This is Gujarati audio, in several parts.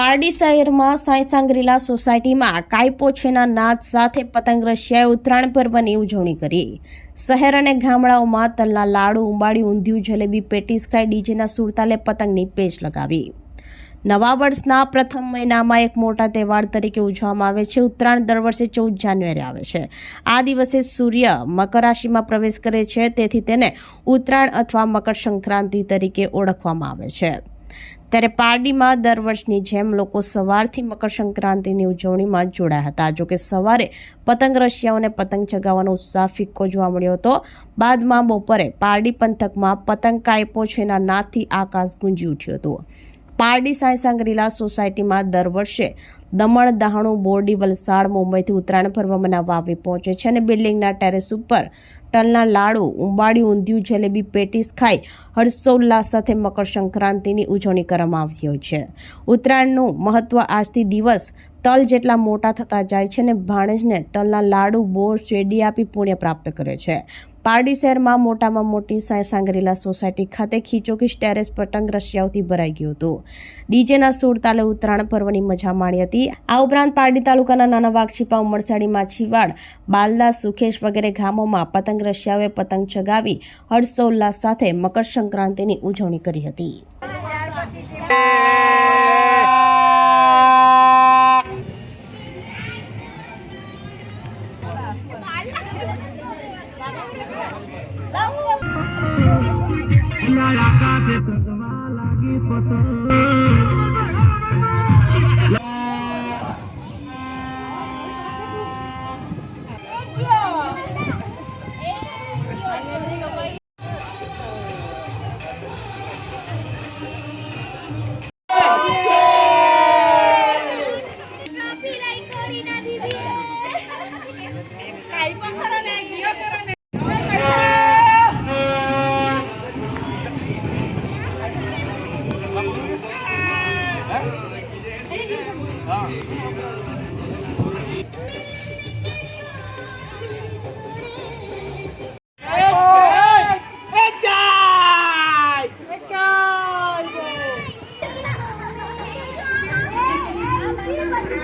પારડી શહેરમાં સાંઈ સાંગરીલા સોસાયટીમાં કાયપોછેના નાદ સાથે પતંગ રશિયાએ ઉત્તરાયણ પર્વની ઉજવણી કરી. શહેર અને ગામડાઓમાં તલના લાડુ, ઉંબાડી, ઊંધિયું, જલેબી પેટીસ ખાઈ ડીજેના સુરતાલે પતંગની પેચ લગાવી. નવા વર્ષના પ્રથમ મહિનામાં એક મોટા તહેવાર તરીકે ઉજવવામાં આવે છે. ઉત્તરાયણ દર વર્ષે ચૌદ જાન્યુઆરી આવે છે. આ દિવસે સૂર્ય મકર રાશિમાં પ્રવેશ કરે છે. તેથી તેને ઉત્તરાયણ અથવા મકર સંક્રાંતિ તરીકે ઓળખવામાં આવે છે. ત્યારે પારડીમાં દર વર્ષની જેમ લોકો સવારથી મકર સંક્રાંતિની ઉજવણીમાં જોડાયા હતા. જોકે સવારે પતંગ રશિયાઓને પતંગ ચગાવવાનો ઉત્સાહ ફિક્કો જોવા મળ્યો હતો. બાદમાં બપોરે પારડી પંથકમાં પતંગ કાયપો છેના નાદથી આકાશ ગુંજી ઉઠ્યું હતું. પારડી સાંઈ સાંગરીલા સોસાયટીમાં દર વર્ષે દમણ, દહાણું, બોરડી, વલસાડ, મુંબઈથી ઉત્તરાયણ પર્વ મનાવવા આવી પહોંચે છે અને બિલ્ડિંગના ટેરેસ ઉપર તલના લાડુ, ઉંબાડી, ઊંધિયું, જલેબી, પેટીસ ખાઈ હર્ષોલ્લાસ સાથે મકર સંક્રાંતિની ઉજવણી કરવામાં આવતી હોય છે. ઉત્તરાયણનું મહત્વ આજથી દિવસ તલ જેટલા મોટા થતા જાય છે અને ભાણેજને તલના લાડુ, બોર, શેરડી આપી પુણ્ય પ્રાપ્ત કરે છે. પારડી શહેરમાં મોટામાં મોટી સાંઈ સાંગરીલા સોસાયટી ખાતે ખીચોખીચ ટેરેસ પતંગ રશિયાઓથી ભરાઈ ગયું હતું. ડીજેના સૂર તાલે ઉત્તરાયણ પર્વની મજા માણી હતી. આ ઉપરાંત પારડી તાલુકાના નાના વાઘછીપા ઉમરસાડી માછીવાડ બાલદા, સુખેશ વગેરે ગામોમાં પતંગ રશિયાઓએ પતંગ ચગાવી હર્ષોલ્લાસ સાથે મકર સંક્રાંતિની ઉજવણી કરી હતી.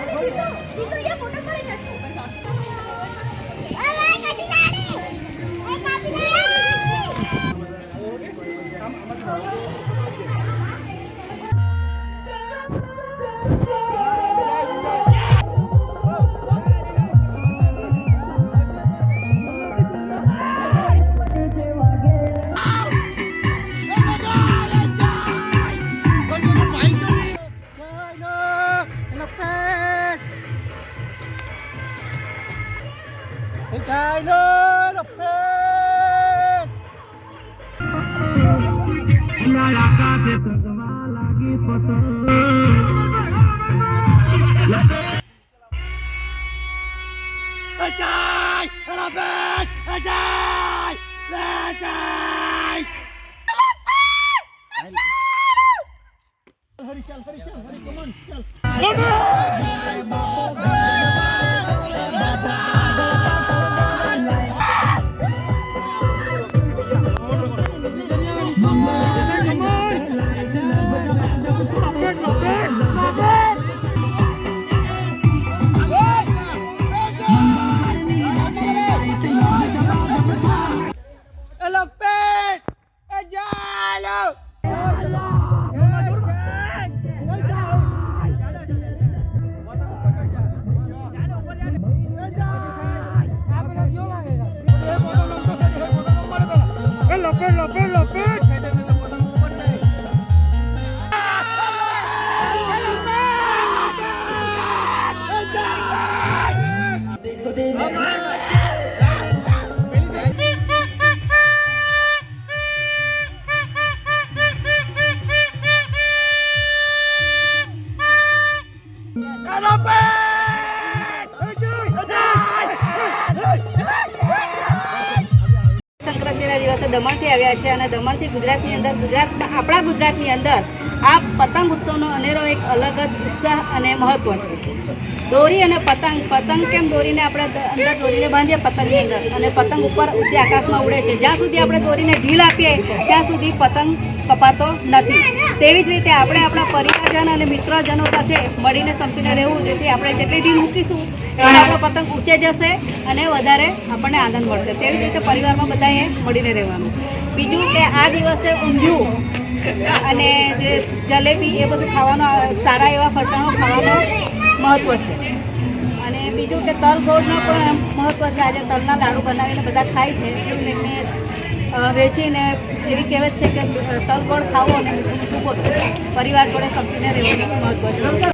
你动你动要不我再一点十五分小 Tyler, up Atai! Elefant! Atai! Atai! Elefant! Atai! Hurry, Cal, hurry, Cal, hurry, come on, Cal. Come on! દમણથી આવ્યા છે અને દમણથી ગુજરાતની અંદર ગુજરાતમાં આપણા ગુજરાતની અંદર આ પતંગ ઉત્સવનો અનેરો એક અલગ જ ઉત્સાહ અને મહત્વ છે. દોરી અને પતંગ પતંગ કેમ દોરીને આપણે અંદર દોરીને બાંધીએ? પતંગની અંદર. અને પતંગ ઉપર ઊંચે આકાશમાં ઉડે છે. જ્યાં સુધી આપણે દોરીને ઢીલ આપીએ, ત્યાં સુધી પતંગ કપાતો નથી. તેવી જ રીતે આપણે આપણા પરિવારજન અને મિત્રજનો સાથે મળીને સંપીને રહેવું. જેથી આપણે જેટલી ઢીલ મૂકીશું એટલે આપણો પતંગ ઊંચે જશે અને વધારે આપણને આનંદ મળશે. તેવી જ રીતે પરિવારમાં બધાએ મળીને રહેવાનું. બીજું કે આ દિવસે ઊંધિયું અને જે જલેબી એ બધું ખાવાનો, સારા એવા ફરસાણો ખાવાનું મહત્ત્વ છે. અને બીજું કે તલ ગોળનો પણ મહત્ત્વ છે. આજે તલના લાડુ બનાવીને બધા ખાય છે. એમને વેચીને એવી કહેવત છે કે તલ ગોળ ખાવો અને મીઠું મીઠું પરિવાર જોડે સમજીને રહેવાનું મહત્ત્વ છે.